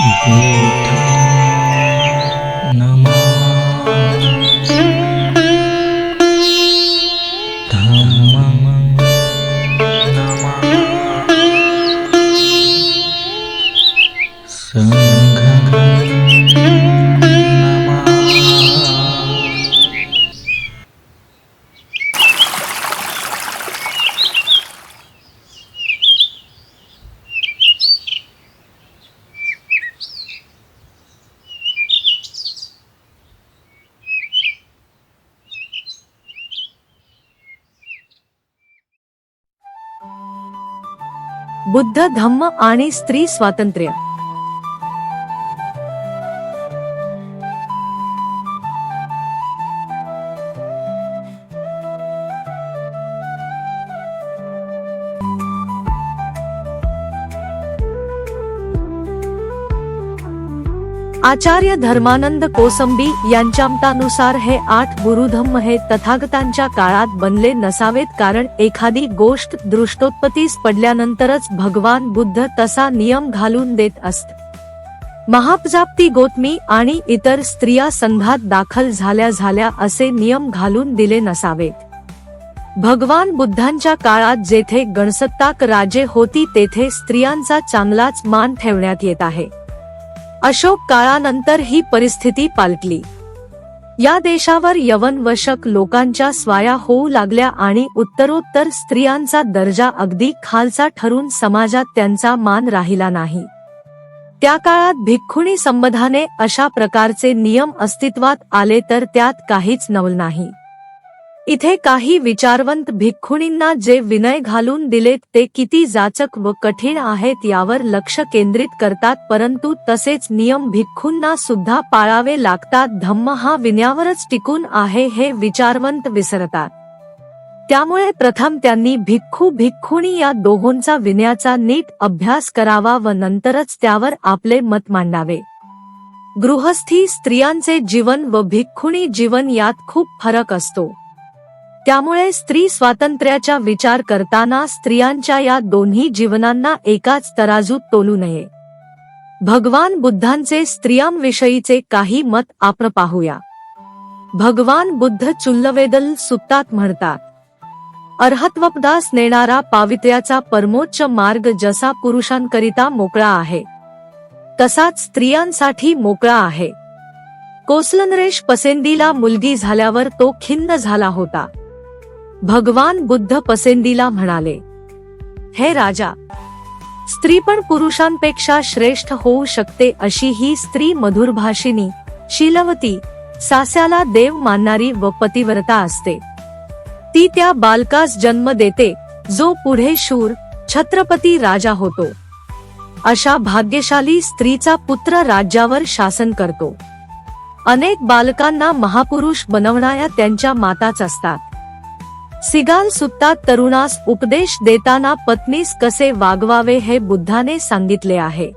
嗯。बुद्ध धम्म आणि स्त्री स्वातंत्र्य. आचार्य धर्मानंद कोसंबी यांच्या मतानुसार हे आठ गुरुधम्म हे तथागतांच्या काळात बनले नसावेत कारण एखादी गोष्ट दृष्टोत्पत्तीस पडल्यानंतरच भगवान बुद्ध तसा नियम घालून देत असत. महापजाप्ती गोतमी आणि इतर स्त्रिया संघात दाखल झाल्या झाल्या असे नियम घालून दिले नसावेत. भगवान बुद्धांच्या काळात जेथे गणसत्ताक राजे होती तेथे स्त्रियांचा चांगलाच मान ठेवण्यात येत आहे. अशोक काळानंतर ही परिस्थिती पालटली. या देशावर यवनवशक लोकांच्या स्वाया होऊ लागल्या आणि उत्तरोत्तर स्त्रियांचा दर्जा अगदी खालचा ठरून समाजात त्यांचा मान राहिला नाही. त्या काळात भिक्खुणी संबंधाने अशा प्रकारचे नियम अस्तित्वात आले तर त्यात काहीच नवल नाही. इथे काही विचारवंत भिक्खुणींना जे विनय घालून दिलेत ते किती जाचक व कठीण आहेत यावर लक्ष केंद्रित करतात परंतु तसेच नियम भिक्खूंना सुद्धा पाळावे लागतात. धम्म हा विनयावरच टिकून आहे हे विचारवंत विसरतात. त्यामुळे प्रथम त्यांनी भिक्खू भिक्खुणी या दोहोंचा विनयाचा नीट अभ्यास करावा व नंतरच त्यावर आपले मत मांडावे. गृहस्थी स्त्रियांचे जीवन व भिक्खुणी जीवन यात खूप फरक असतो. त्यामुळे स्त्री स्वातंत्र्याचा विचार करताना स्त्रियांच्या या दोन्ही जीवनांना एकाच तराजूत तोलू नये. भगवान बुद्धांचे स्त्रियांविषयीचे काही मत आपण पाहूया. भगवान बुद्ध चुल्लवेदल सुत्तात म्हणतात अर्हत्वपदास नेणारा पावित्र्याचा परमोच्च मार्ग जसा पुरुषांकरिता मोकळा आहे तसाच स्त्रियांसाठी मोकळा आहे. कोसलनरेश पसेंदीला मुलगी झाल्यावर तो खिन्न झाला होता. भगवान बुद्ध पसेंदीला म्हणाले हे राजा स्त्री पण पुरुषांपेक्षा श्रेष्ठ होऊ शकते अशी ही स्त्री मधुरभाषिनी शीलवती सास्याला देव मानणारी व पतिव्रता असते. ती त्या बालकास जन्म देते जो पुढे शूर छत्रपती राजा होतो. अशा भाग्यशाली स्त्रीचा पुत्र राज्यावर शासन करतो. अनेक बालकांना महापुरुष बनवणाऱ्या त्यांच्या माताच असतात. सिगाल सुत्तात तरुणास उपदेश देताना पत्नीस कसे वागवावे हे बुद्धाने सांगितले आहे.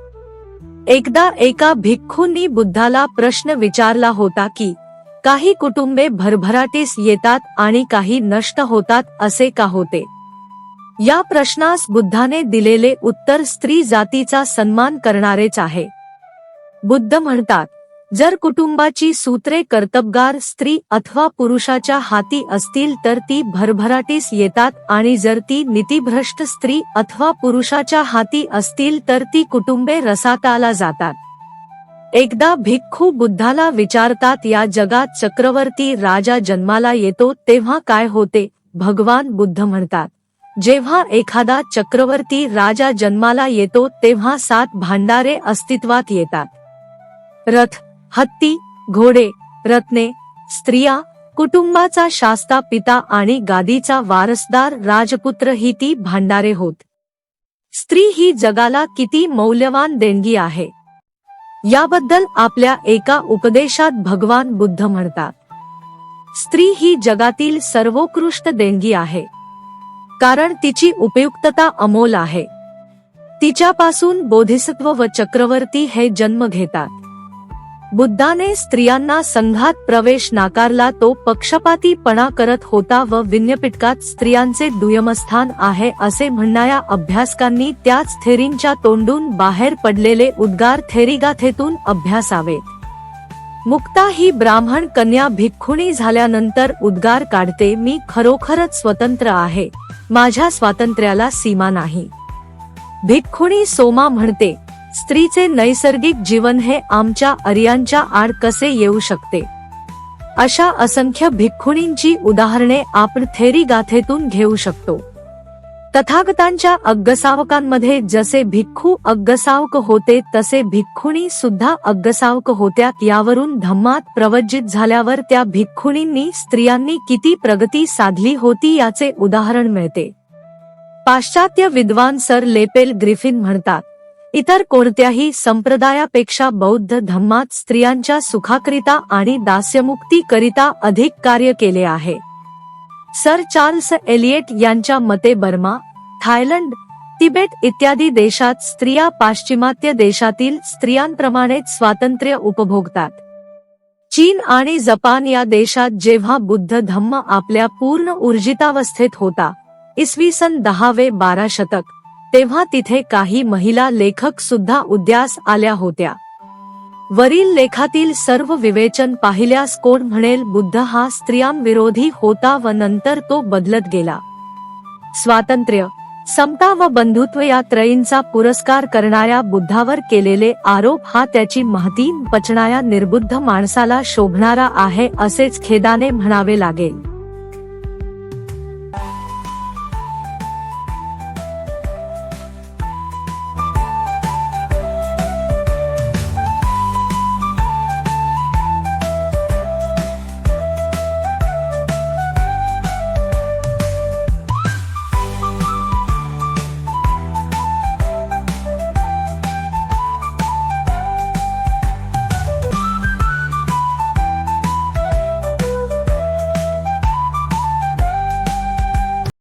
एकदा एका भिक्खूंनी बुद्धाला प्रश्न विचारला होता की काही कुटुंबे भरभराटीस येतात आणि काही नष्ट होतात असे का होते? या प्रश्नास बुद्धाने दिलेले उत्तर स्त्री जातीचा सन्मान करणारेच आहे. बुद्ध म्हणतात जर कुटुंबाची सूत्रे कर्तबगार स्त्री अथवा पुरुषाच्या हाती असतील तर ती भरभराटीस येतात आणि जर ती नीतिभ्रष्ट स्त्री अथवा पुरुषाच्या हाती असतील तर ती कुटुंबे रसाताला जातात. एकदा भिक्खू बुद्धाला विचारतात या जगात चक्रवर्ती राजा जन्माला येतो तेव्हा काय होते? भगवान बुद्ध म्हणतात जेव्हा एखादा चक्रवर्ती राजा जन्माला येतो तेव्हा सात भांडारे अस्तित्वात येतात. रथ हत्ती घोडे रत्ने स्त्रिया कुटुंबाचा शास्ता पिता आणि गादीचा वारसदार राजपुत्र ही ती भांडारे होत. स्त्री ही जगाला किती मौल्यवान देणगी आहे. याबद्दल आपल्या एका उपदेशात भगवान बुद्ध म्हणतात. स्त्री ही जगातील सर्वोत्कृष्ट देणगी आहे. कारण तिची उपयुक्तता अमोल आहे. तिच्यापासून बोधिसत्व व चक्रवर्ती हे जन्म घेतात. बुद्धाने स्त्रियांना संघात प्रवेश नाकारला तो पक्षपातीपणा करत होता व विन्यपिटकात स्त्रियांचे दुय्यमस्थान आहे असे म्हणणाऱ्या अभ्यासकांनी त्याच थेरींच्या तोंडून बाहेर पडलेले उद्गार थेरीगाथेतून अभ्यासावेत. मुक्ता ही ब्राह्मण कन्या भिक्खुणी झाल्यानंतर उद्गार काढते मी खरोखरच स्वतंत्र आहे. माझ्या स्वातंत्र्याला सीमा नाही. भिक्खुणी सोमा म्हणते स्त्रीचे नैसर्गिक जीवन हे आमच्या अर्यांच्या आड कसे येऊ शकते? अशा असंख्य भिक्खुणींची उदाहरणे आपण थेरी गाथेतून घेऊ शकतो. तथागतांच्या अग्गसावकांमध्ये जसे भिक्खू अग्गसावक होते तसे भिक्खुणी सुद्धा अग्गसावक होत्या. यावरून धम्मात प्रवज्जित झाल्यावर त्या भिक्खुणींनी स्त्रियांनी किती प्रगती साधली होती याचे उदाहरण मिळते. पाश्चात्य विद्वान सर लेपेल ग्रिफिन म्हणतात इतर कोणत्याही संप्रदायापेक्षा बौद्ध धम्मात स्त्रियांच्या सुखाकरिता आणि दास्यमुक्तीकरिता अधिक कार्य केले आहे. सर चार्ल्स एलियट यांच्या मते बर्मा थायलंड तिबेट इत्यादी देशात स्त्रिया पाश्चिमात्य देशातील स्त्रियांप्रमाणेच स्वातंत्र्य उपभोगतात. चीन आणि जपान या देशात जेव्हा बुद्ध धम्म आपल्या पूर्ण ऊर्जितावस्थेत होता इसवी सन दहावे बारा शतक. तेव्हा तिथे काही महिला लेखक सुद्धा उद्यास आल्या होत्या. वरील लेखातील सर्व विवेचन पाहिल्यास कोण म्हणेल बुद्ध हा स्त्रियांविरोधी होता व नंतर तो बदलत गेला. स्वातंत्र्य समता व बंधुत्व या त्रयींचा पुरस्कार करणाऱ्या बुद्धावर केलेले आरोप हा त्याची महती पचणाऱ्या निर्बुद्ध माणसाला शोभणारा आहे असेच खेदाने म्हणावे लागेल.